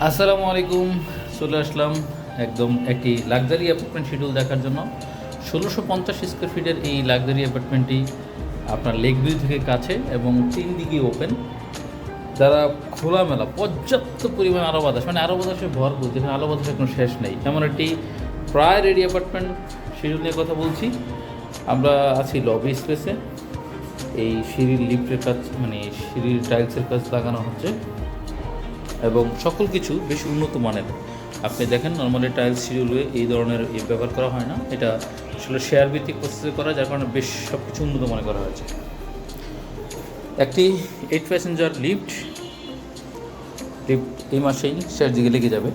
আসসালামু আলাইকুম, চলে আসলাম একদম একটি লাক্সারি অ্যাপার্টমেন্ট শিডিউল দেখার জন্য। ষোলোশো পঞ্চাশ স্কোয়ার ফিটের এই লাক্সারি অ্যাপার্টমেন্টটি আপনার লেক ভিউ থেকে কাছে এবং তিন দিকে ওপেন যারা খোলামেলা, পর্যাপ্ত পরিমাণ আলো বাতাস মানে আলো বাতাসে ভরপুর, যেখানে আলো বাতাসের কোনো শেষ নেই। এমন একটি প্রায় রেডি অ্যাপার্টমেন্ট শিডিউল নিয়ে কথা বলছি। আমরা আছি লবি স্পেসে এই সিঁড়ির লিফটের কাজ মানে সিঁড়ির টাইলসের কাজ লাগানো হচ্ছে। এবং সকল কিছু বেশ উন্নত মানের। আপনি দেখেন নর্মালি টাইলস শিডিউলে এই ধরনের ব্যবহার করা হয় না। এটা আসলে শেয়ার ভিত্তিক প্রসেসে করা, যার কারণে বেশ সব কিছু উন্নত মনে করা হয়েছে। একটি এইট প্যাসেঞ্জার লিফট লিফট এই মাসেই শেষ দিকে লেগে যাবে।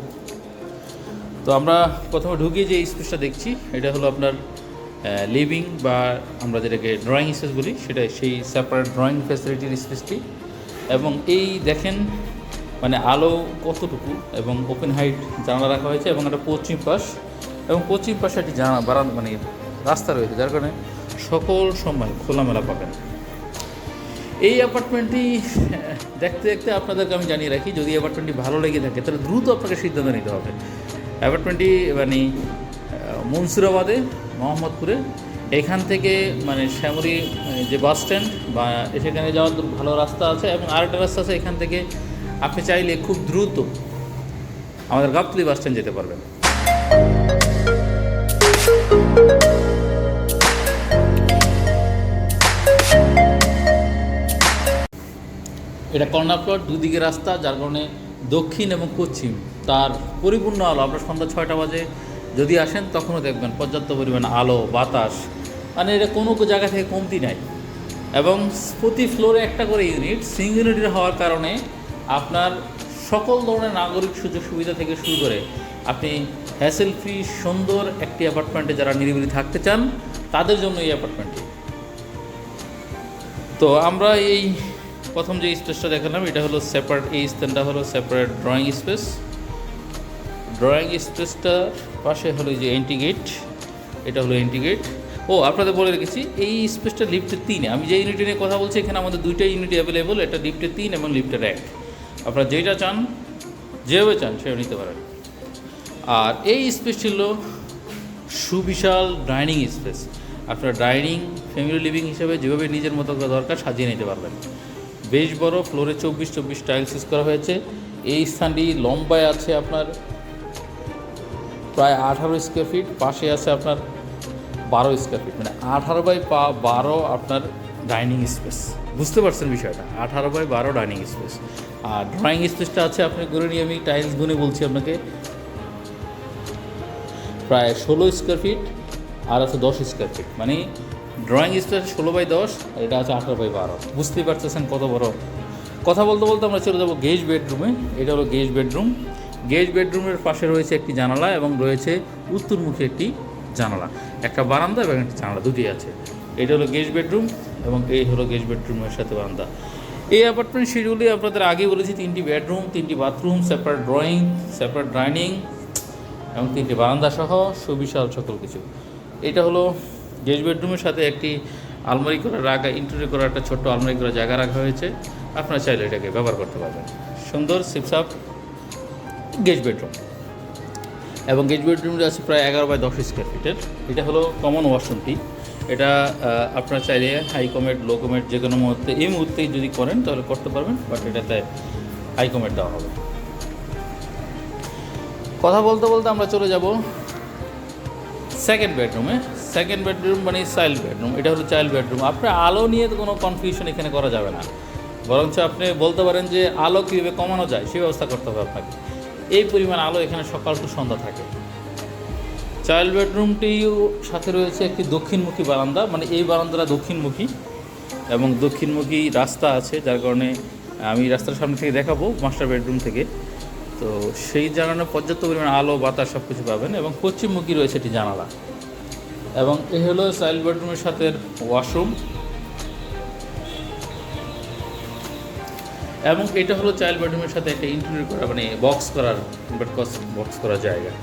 তো আমরা প্রথমে ঢুকিয়ে যে স্পেসটা দেখছি, এটা হলো আপনার লিভিং বা আমরা যেটাকে ড্রয়িং স্পেস বলি, সেটা সেই সেপারেট ড্রয়িং ফ্যাসিলিটির স্পেসটি এবং এই দেখেন মানে আলো কতটুকু এবং ওপেন হাইট জানালা রাখা হয়েছে এবং একটা পশ্চিম পাশ এবং পশ্চিম পাশে একটি জানা বারান মানে রাস্তা রয়েছে, যার কারণে সকল সময় খোলামেলা পাবেন। এই অ্যাপার্টমেন্টটি দেখতে দেখতে আপনাদেরকে আমি জানিয়ে রাখি, যদি অ্যাপার্টমেন্টটি ভালো লেগে থাকে, তাহলে দ্রুত আপনাকে সিদ্ধান্ত নিতে হবে। অ্যাপার্টমেন্টটি মানে মনসুরাবাদে, মোহাম্মদপুরে। এখান থেকে মানে শ্যামরি যে বাস স্ট্যান্ড, বা সেখানে যাওয়ার ভালো রাস্তা আছে এবং আরেকটা রাস্তা আছে এখান থেকে আপনি চাইলে খুব দ্রুত আমাদের গাবতলি বাস স্ট্যান্ড যেতে পারবেন। এটা কর্নার প্লট দুদিকে রাস্তা, যার কারণে দক্ষিণ এবং পশ্চিম তার পরিপূর্ণ আলো। আপনার সন্ধ্যা ছয়টা বাজে। যদি আসেন, তখনও দেখবেন পর্যাপ্ত পরিমাণ আলো, বাতাস। মানে এটা কোনো জায়গা থেকে কমতি নাই। এবং প্রতি ফ্লোরে একটা করে ইউনিট সিঙ্গুলারিটি হওয়ার কারণে আপনার সকল ধরনের নাগরিক সুযোগ সুবিধা থেকে শুরু করে আপনি হ্যাসেল ফ্রি সুন্দর একটি অ্যাপার্টমেন্টে যারা নিরিবিলি থাকতে চান, তাদের জন্য এই অ্যাপার্টমেন্টটি তো আমরা এই প্রথম যে স্পেসটা দেখালাম, এটা হলো সেপারেট এই স্থানটা হলো সেপারেট ড্রয়িং স্পেস ড্রয়িং স্পেসটার পাশে হলো যে এন্টিগেট এটা হলো এন্টিগেট ও, আপনাদের বলে রেখেছি, এই স্পেসটা লিফটের তিনে। আমি যে ইউনিট নিয়ে কথা বলছি, এখানে আমাদের দুইটা ইউনিট অ্যাভেলেবল এটা লিফটের তিন এবং লিফটের এক। আপনারা যেটা চান, যেভাবে চান সেভাবে নিতে পারেন। আর এই স্পেস ছিল সুবিশাল ডাইনিং স্পেস আপনার ডাইনিং ফ্যামিলি লিভিং হিসেবে যেভাবে নিজের মতো করে দরকার সাজিয়ে নিতে পারবেন। বেশ বড় ফ্লোরে চব্বিশ চব্বিশ টাইলস ইউজ করা হয়েছে। এই স্থানটি লম্বায় আছে আপনার প্রায় আঠারো স্কোয়ার ফিট পাশে আছে আপনার বারো স্কোয়ার ফিট মানে আঠারো বাই পা বারো আপনার ডাইনিং স্পেস বুঝতে পারছেন বিষয়টা। আঠারো বাই বারো ডাইনিং স্পেস আর ড্রয়িং স্পেসটা আছে আপনি গুনে নিয়ে, আমি টাইলস গুনে বলছি আপনাকে। প্রায় ষোলো স্কোয়ার ফিট আর আছে দশ স্কোয়ার ফিট মানে ড্রয়িং স্পেস ষোলো বাই দশ, আর এটা আছে আঠারো বাই বারো। বুঝতেই পারতেছেন কত বড়। কথা বলতে বলতে আমরা চলে যাব গেজ বেডরুমে এটা হলো গেজ বেডরুম গেজ বেডরুমের পাশে রয়েছে একটি জানালা এবং রয়েছে উত্তরমুখী একটি জানালা। একটা বারান্দা এবং একটি জানালা, দুটি আছে। এটা হলো গেজ বেডরুম এবং এই হলো গেস্ট বেডরুমের সাথে বারান্দা এই অ্যাপার্টমেন্ট শিডিউলে আপনাদের আগে বলেছি, তিনটি বেডরুম তিনটি bathroom separate drawing separate dining এবং তিনটি বারান্দা সহ সুবিশাল সকল কিছু। এটা হলো গেস্ট বেডরুমের সাথে একটি আলমারি করে, রাখা ইন্টারি করা, একটা ছোট্ট আলমারি করে জায়গা রাখা হয়েছে। আপনারা চাইলে এটাকে ব্যবহার করতে পারবেন। সুন্দর সিপসাপ গেস্ট বেডরুম। এবং গেস্ট বেডরুমটা আছে প্রায় এগারো বাই দশ স্কোয়ার ফিটের এটা হলো কমন ওয়াশরুমটি এটা আপনারা চাইলে হাই কমেট লো কমেট যে কোনো মুহূর্তে, এই মুহূর্তেই যদি করেন, তাহলে করতে পারবেন বাট এটাতে হাই কমেট দেওয়া হবে। কথা বলতে বলতে আমরা চলে যাব সেকেন্ড বেডরুমে সেকেন্ড বেডরুম মানে চাইল্ড বেডরুম এটা হলো চাইল্ড বেডরুম আপনার আলো নিয়ে তো কোনো কনফিউশন এখানে করা যাবে না। বরঞ্চ আপনি বলতে পারেন যে আলো কীভাবে কমানো যায় সেই ব্যবস্থা করতে হবে আপনাকে। এই পরিমাণ আলো এখানে সকাল টু সন্ধ্যা থাকে। চাইল্ড বেডরুমটিও সাথে রয়েছে একটি দক্ষিণমুখী বারান্দা মানে এই বারান্দাটা দক্ষিণমুখী এবং দক্ষিণমুখী রাস্তা আছে, যার কারণে আমি রাস্তার সামনে থেকে দেখাবো মাস্টার বেডরুম থেকে। তো সেই জানানো পর্যাপ্ত পরিমাণ আলো, বাতাস সব কিছু পাবেন এবং পশ্চিমমুখী রয়েছে একটি জানালা। এবং এ হলো চাইল্ড বেডরুমের সাথে ওয়াশরুম। এবং এটা হলো চাইল্ড বেডরুমের সাথে একটা ইন্টারভিউ করা মানে বক্স করার বক্স করার জায়গা।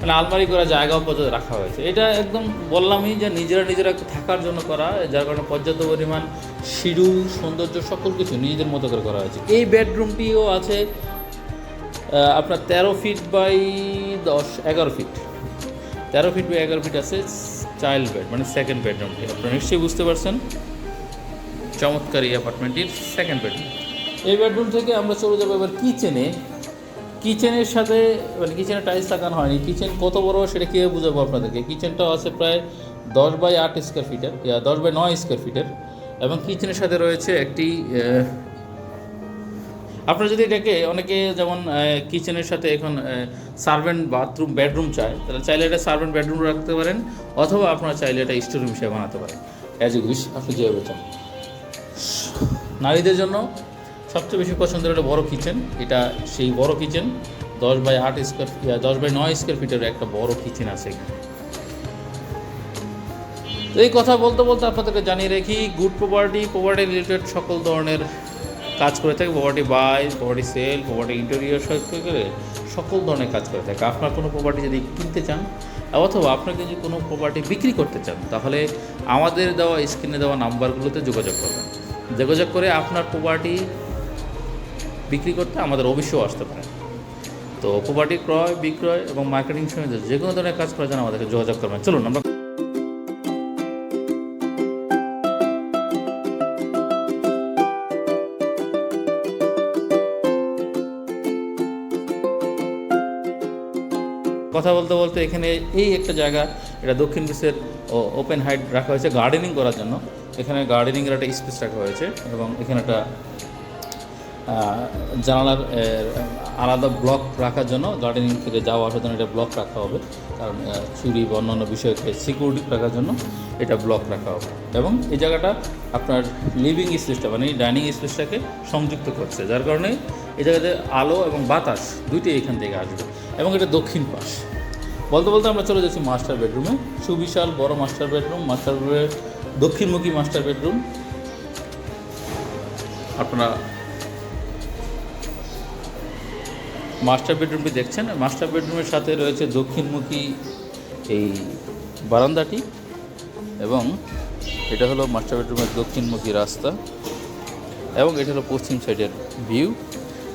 মানে আলমারি করা জায়গাও পর্যন্ত রাখা হয়েছে। এটা একদম বললামই যে নিজেরা নিজেরা একটু থাকার জন্য করা, যার কারণে পর্যাপ্ত পরিমাণ শিডিউল, সৌন্দর্য, সকল কিছু নিজেদের মতো করে করা হয়েছে। এই বেডরুমটিও আছে আপনার তেরো ফিট বাই দশ, এগারো ফিট। তেরো ফিট বাই এগারো ফিট আছে চাইল্ড বেড মানে সেকেন্ড বেডরুমটি আপনারা নিশ্চয়ই বুঝতে পারছেন। চমৎকার এই অ্যাপার্টমেন্টটির সেকেন্ড বেডরুম এই বেডরুম থেকে আমরা চলে যাব এবার কিচেনে কিচেনের সাথে মানে কিচেনে টাইলস লাগানো হয়নি। কিচেন কত বড়, সেটা কীভাবে বুঝাবো আপনাদেরকে? কিচেনটাও আছে প্রায় দশ বাই আট স্কোয়ার ফিটের দশ বাই নয় স্কোয়ার ফিটের এবং কিচেনের সাথে রয়েছে একটি আপনারা যদি এটাকে অনেকে যেমন কিচেনের সাথে এখন সার্ভেন্ট বাথরুম বেডরুম চায়, তাহলে চাইলে এটা সার্ভেন্ট বেডরুম রাখতে পারেন, অথবা আপনারা চাইলে এটা স্টোরুম হিসেবে বানাতে পারেন। অ্যাজ ইউ উইশ আপনি যেভাবে চান। নারীদের জন্য সবচেয়ে বেশি পছন্দের একটা বড় কিচেন এটা সেই বড় কিচেন দশ বাই আট স্কোয়ার দশ বাই নয় স্কোয়ার ফিটের একটা বড় কিচেন আছে এখানে। তো এই কথা বলতে বলতে আপনাদেরকে জানিয়ে রাখি গুড প্রপার্টি প্রপার্টি রিলেটেড সকল ধরনের কাজ করে থাকে। Property buy property sell property interior করে সকল ধরনের কাজ করে থাকে। আপনার কোনো প্রপার্টি যদি কিনতে চান, অথবা আপনাকে যদি কোনো প্রপার্টি বিক্রি করতে চান, তাহলে আমাদের দেওয়া স্ক্রিনে দেওয়া নাম্বারগুলোতে যোগাযোগ করবেন। যোগাযোগ করে আপনার প্রপার্টি বিক্রি করতে আমাদের অবশ্যই আসতে পারেন তো প্রপার্টি ক্রয়, বিক্রয় এবং মার্কেটিং সঙ্গে যে কোনো ধরনের কাজ করার জন্য আমাদেরকে যোগাযোগ করবেন। চলুন, আমরা কথা বলতে বলতে এখানে এই একটা জায়গা, এটা দক্ষিণ বিশের ওপেন হাইট রাখা হয়েছে গার্ডেনিং করার জন্য। এখানে গার্ডেনিংয়ের একটা স্পেস রাখা হয়েছে এবং এখানে একটা জানালার আলাদা ব্লক রাখার জন্য গার্ডেনিং থেকে যাওয়া আসার জন্য এটা ব্লক রাখা হবে। কারণ চুরি বা অন্যান্য বিষয়কে সিকিউরিটি রাখার জন্য এটা ব্লক রাখা হবে। এবং এই জায়গাটা আপনার লিভিং স্পেসটা মানে ডাইনিং স্পেসটাকে সংযুক্ত করছে। যার কারণে এই জায়গাতে আলো এবং বাতাস দুইটি এখান থেকে আসবে। এবং এটা দক্ষিণ পাশ। বলতে বলতে আমরা চলে যাচ্ছি মাস্টার বেডরুমে সুবিশাল বড় মাস্টার বেডরুম মাস্টার বেডরুমের দক্ষিণমুখী মাস্টার বেডরুম আপনারা মাস্টার বেডরুমটি দেখছেন? মাস্টার বেডরুমের সাথে রয়েছে দক্ষিণমুখী এই বারান্দাটি এবং এটা হলো মাস্টার বেডরুমের দক্ষিণমুখী রাস্তা এবং এটা হলো পশ্চিম সাইডের ভিউ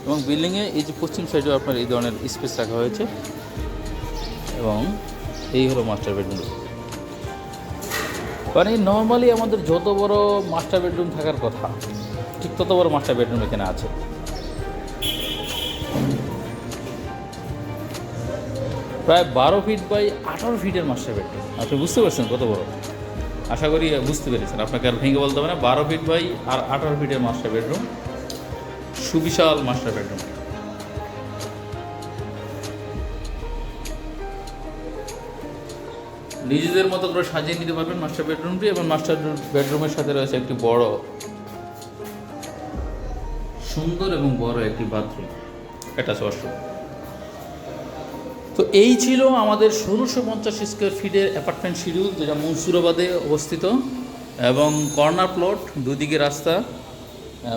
এবং বিল্ডিংয়ে এই যে পশ্চিম সাইডেও আপনার এই ধরনের স্পেস রাখা হয়েছে এবং এই হলো মাস্টার বেডরুম। মানে নর্মালি আমাদের যত বড় মাস্টার বেডরুম থাকার কথা, ঠিক তত বড় মাস্টার বেডরুম এখানে আছে। প্রায় বারো ফিট বাই আঠারো ফিটের মাস্টার বেডরুম আপনি বুঝতে পারছেন কত বড়? আশা করি বুঝতে পেরেছেন। আপনাকে আর ভেঙে বলতে হবে না, বারো ফিট বাই আর আঠারো ফিটের মাস্টার বেডরুম, সুবিশাল মাস্টার বেডরুম। নিজেদের মতো করে সাজিয়ে নিতে পারবেন মাস্টার বেডরুমটি এবং মাস্টার বেডরুমের সাথে রয়েছে একটি বড়, সুন্দর এবং বড় একটি বাথরুম এটা ওয়াশরুম তো এই ছিল আমাদের ষোলোশো পঞ্চাশ স্কোয়ার ফিটের অ্যাপার্টমেন্ট শিডিউল, যেটা মনসুরাবাদে অবস্থিত, এবং কর্নার প্লট, দুদিকে রাস্তা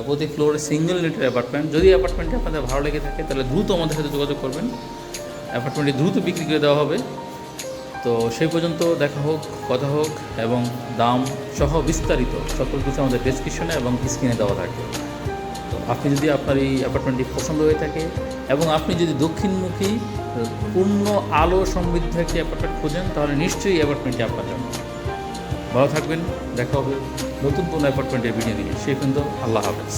প্রতি ফ্লোরে সিঙ্গেল নেটের অ্যাপার্টমেন্ট। যদি অ্যাপার্টমেন্টটি আপনাদের ভালো লেগে থাকে, তাহলে দ্রুত আমাদের সাথে যোগাযোগ করবেন। অ্যাপার্টমেন্টটি দ্রুত বিক্রি করে দেওয়া হবে। তো সেই পর্যন্ত দেখা হোক, কথা হোক, এবং দাম সহ বিস্তারিত সকল কিছু আমাদের ডেসক্রিপশনে এবং স্ক্রিনে দেওয়া থাকবে। তো আপনি যদি আপনার এই অ্যাপার্টমেন্টটি পছন্দ হয়ে থাকে, এবং আপনি যদি দক্ষিণমুখী পূর্ণ আলো সমৃদ্ধ একটি অ্যাপার্টমেন্ট খুঁজেন, তাহলে নিশ্চয়ই অ্যাপার্টমেন্টটি আপনার জন্য। ভালো থাকবেন, দেখা হবে নতুন কোনো অ্যাপার্টমেন্টের ভিডিও নিয়ে। সে কিন্তু আল্লাহ হাফেজ।